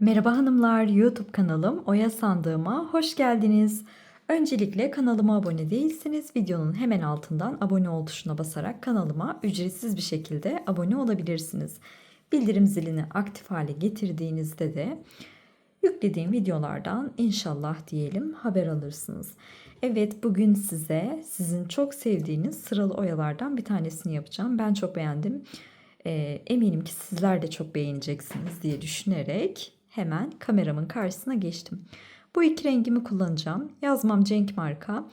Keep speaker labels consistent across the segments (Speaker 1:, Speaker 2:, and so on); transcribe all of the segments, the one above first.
Speaker 1: Merhaba hanımlar, YouTube kanalım Oya Sandığıma hoş geldiniz. Öncelikle kanalıma abone değilseniz videonun hemen altından abone ol tuşuna basarak kanalıma ücretsiz bir şekilde abone olabilirsiniz. Bildirim zilini aktif hale getirdiğinizde de yüklediğim videolardan inşallah diyelim haber alırsınız. Evet bugün size sizin çok sevdiğiniz sıralı oyalardan bir tanesini yapacağım. Ben çok beğendim. Ee, eminim ki sizler de çok beğeneceksiniz diye düşünerek hemen kameramın karşısına geçtim. Bu iki rengimi kullanacağım. Yazmam Cenk marka.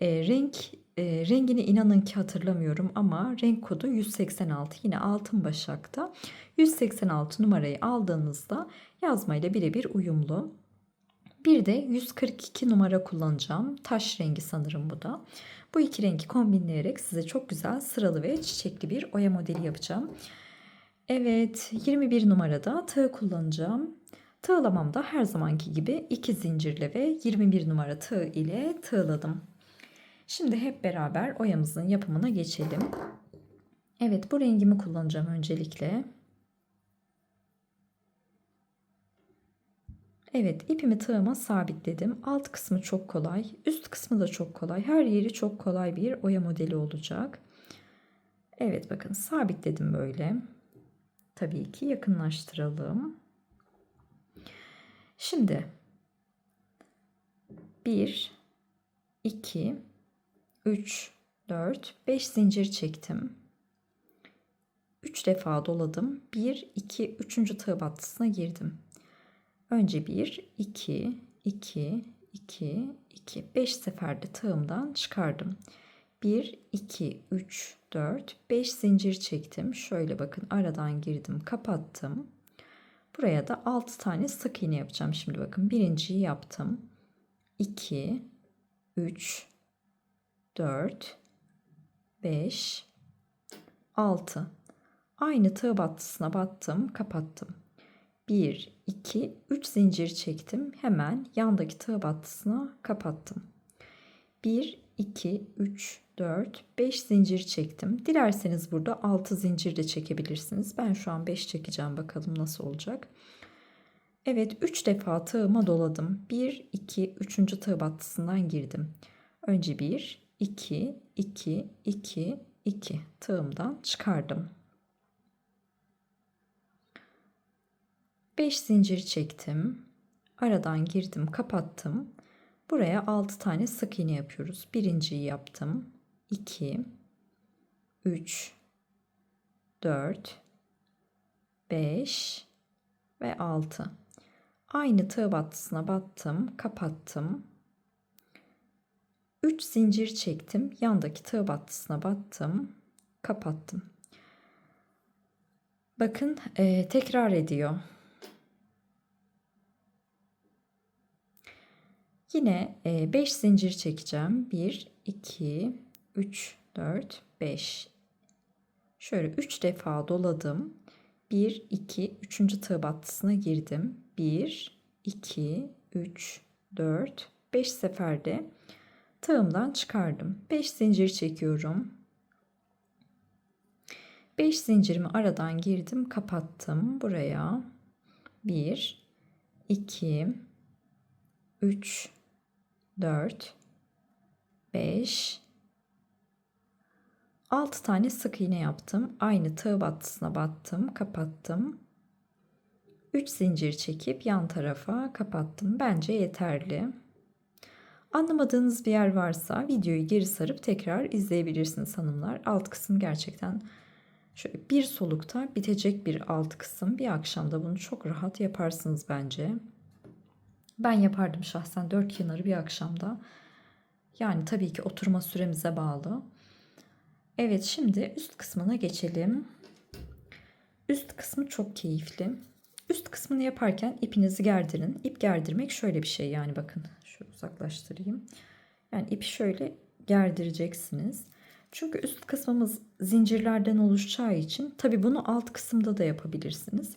Speaker 1: Ee, renk e, rengini inanın ki hatırlamıyorum ama renk kodu 186 yine altın başakta. 186 numarayı aldığınızda yazmayla birebir uyumlu. Bir de 142 numara kullanacağım. Taş rengi sanırım bu da. Bu iki rengi kombinleyerek size çok güzel sıralı ve çiçekli bir oya modeli yapacağım. Evet 21 numarada tığ kullanacağım. Tığlamamda her zamanki gibi iki zincirle ve 21 numara tığ ile tığladım. Şimdi hep beraber oyamızın yapımına geçelim. Evet bu rengimi kullanacağım öncelikle. Evet ipimi tığıma sabitledim. Alt kısmı çok kolay. Üst kısmı da çok kolay. Her yeri çok kolay bir oya modeli olacak. Evet bakın sabitledim böyle. Tabii ki yakınlaştıralım. Şimdi 1 2 3 4 5 zincir çektim. 3 defa doladım. 1 2 3. tığ battısına girdim. Önce 1 2 2 2 2 5 seferde tığımdan çıkardım. 1 2 3 4 5 zincir çektim. Şöyle bakın aradan girdim, kapattım. Buraya da 6 tane sık iğne yapacağım. Şimdi bakın birinciyi yaptım. 2 3 4 5 6 Aynı tığ battısına battım, kapattım. 1 2 3 zincir çektim. Hemen yandaki tığ battısına kapattım. 1 2 3 4 5 zincir çektim. Dilerseniz burada 6 zincir de çekebilirsiniz. Ben şu an 5 çekeceğim bakalım nasıl olacak. Evet 3 defa tığıma doladım. 1 2 3. tığ battısından girdim. Önce 1 2 2 2 2 tığımdan çıkardım. 5 zincir çektim. Aradan girdim, kapattım. Buraya 6 tane sık iğne yapıyoruz. Birinciyi yaptım. 2 3 4 5 ve 6. Aynı tığ battısına battım, kapattım. 3 zincir çektim. Yandaki tığ battısına battım, kapattım. Bakın e, tekrar ediyor. Yine 5 e, zincir çekeceğim. 1, 2, 3, 4, 5. Şöyle 3 defa doladım. 1, 2, 3. tığ battısına girdim. 1, 2, 3, 4, 5 seferde tığımdan çıkardım. 5 zincir çekiyorum. 5 zincirimi aradan girdim, kapattım buraya. 1 2 3 4 5 6 tane sık iğne yaptım. Aynı tığ battısına battım, kapattım. 3 zincir çekip yan tarafa kapattım. Bence yeterli. Anlamadığınız bir yer varsa videoyu geri sarıp tekrar izleyebilirsiniz hanımlar. Alt kısım gerçekten şöyle bir solukta bitecek bir alt kısım. Bir akşamda bunu çok rahat yaparsınız bence. Ben yapardım şahsen dört kenarı bir akşamda. Yani tabii ki oturma süremize bağlı. Evet şimdi üst kısmına geçelim. Üst kısmı çok keyifli. Üst kısmını yaparken ipinizi gerdirin. İp gerdirmek şöyle bir şey yani bakın. Şöyle uzaklaştırayım. Yani ipi şöyle gerdireceksiniz. Çünkü üst kısmımız zincirlerden oluşacağı için tabi bunu alt kısımda da yapabilirsiniz.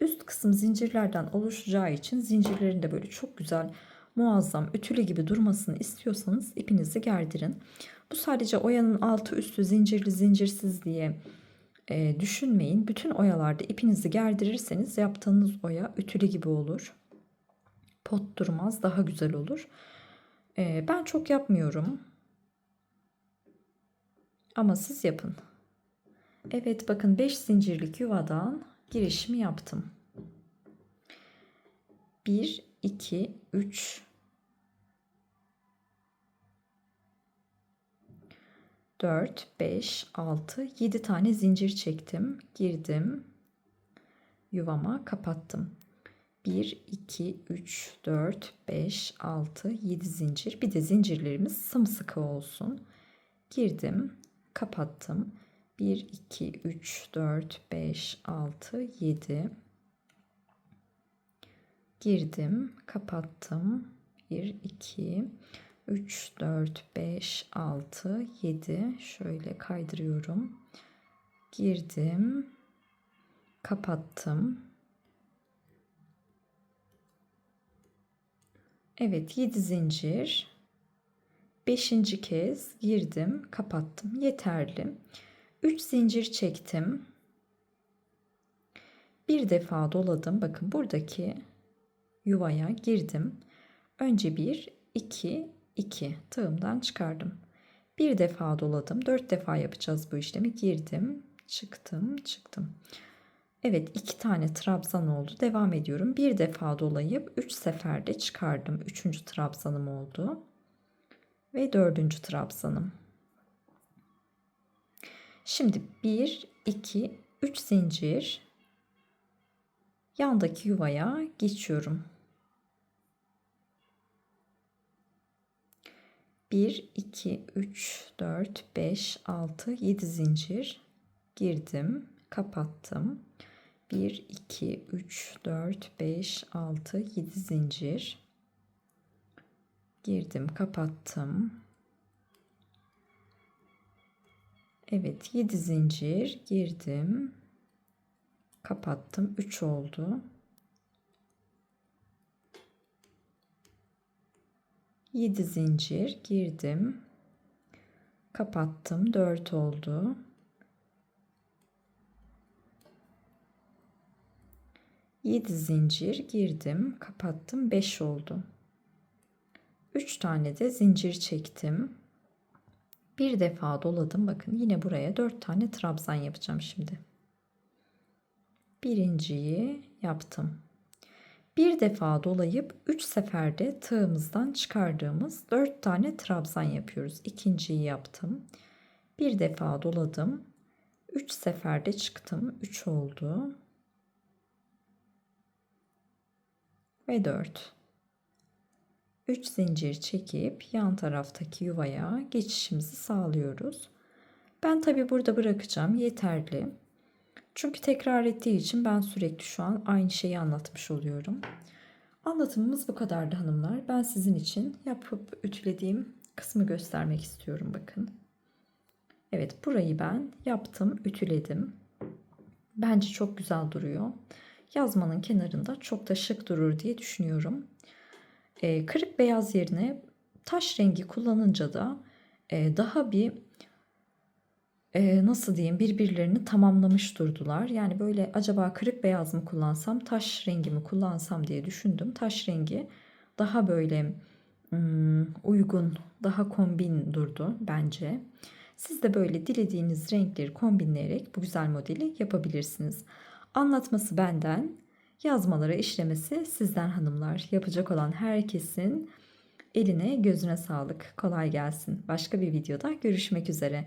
Speaker 1: Üst kısım zincirlerden oluşacağı için zincirlerin de böyle çok güzel muazzam ütülü gibi durmasını istiyorsanız ipinizi gerdirin. Bu sadece oyanın altı üstü zincirli zincirsiz diye e, düşünmeyin. Bütün oyalarda ipinizi gerdirirseniz yaptığınız oya ütülü gibi olur. Pot durmaz, daha güzel olur. E, ben çok yapmıyorum. Ama siz yapın. Evet bakın 5 zincirlik yuvadan girişimi yaptım. 1, 2, 3, 4, 5, 6, 7 tane zincir çektim. Girdim. Yuvama kapattım. 1, 2, 3, 4, 5, 6, 7 zincir. Bir de zincirlerimiz sımsıkı olsun. Girdim. Kapattım. 1, 2, 3, 4, 5, 6, 7. Girdim. Kapattım. 1, 2, 3, 4, 5, 6, 7. Şöyle kaydırıyorum. Girdim. Kapattım. Evet 7 zincir. 5. kez girdim, kapattım. Yeterli. 3 zincir çektim. Bir defa doladım. Bakın buradaki yuvaya girdim. Önce 1, 2, 2 tığımdan çıkardım. Bir defa doladım. 4 defa yapacağız bu işlemi. Girdim, çıktım, çıktım. Evet iki tane trabzan oldu. Devam ediyorum. Bir defa dolayıp 3 seferde çıkardım. Üçüncü trabzanım oldu. Ve dördüncü trabzanım. Şimdi 1, 2, 3 zincir yandaki yuvaya geçiyorum. 1, 2, 3, 4, 5, 6, 7 zincir. Girdim, kapattım. 1, 2, 3, 4, 5, 6, 7 zincir. Girdim, kapattım. Evet 7 zincir. Girdim kapattım. 3 oldu 7 zincir girdim kapattım 4 oldu Yedi zincir girdim kapattım 5 oldu 3 tane de zincir çektim bir defa doladım. Bakın yine buraya 4 tane trabzan yapacağım şimdi. Birinciyi yaptım. Bir defa dolayıp 3 seferde tığımızdan çıkardığımız 4 tane trabzan yapıyoruz. İkinciyi yaptım. Bir defa doladım. 3 seferde çıktım. 3 oldu. Ve 4. 3 zincir çekip yan taraftaki yuvaya geçişimizi sağlıyoruz. Ben tabi burada bırakacağım yeterli. Çünkü tekrar ettiği için ben sürekli şu an aynı şeyi anlatmış oluyorum. Anlatımımız bu kadardı hanımlar. Ben sizin için yapıp ütülediğim kısmı göstermek istiyorum bakın. Evet burayı ben yaptım, ütüledim. Bence çok güzel duruyor. Yazmanın kenarında çok da şık durur diye düşünüyorum. E, kırık beyaz yerine taş rengi kullanınca da e, daha bir e, nasıl diyeyim birbirlerini tamamlamış durdular. Yani böyle acaba kırık beyaz mı kullansam taş rengi mi kullansam diye düşündüm. Taş rengi daha böyle hmm, uygun daha kombin durdu bence. Siz de böyle dilediğiniz renkleri kombinleyerek bu güzel modeli yapabilirsiniz. Anlatması benden, Yazmalara işlemesi sizden hanımlar. Yapacak olan herkesin eline gözüne sağlık. Kolay gelsin. Başka bir videoda görüşmek üzere.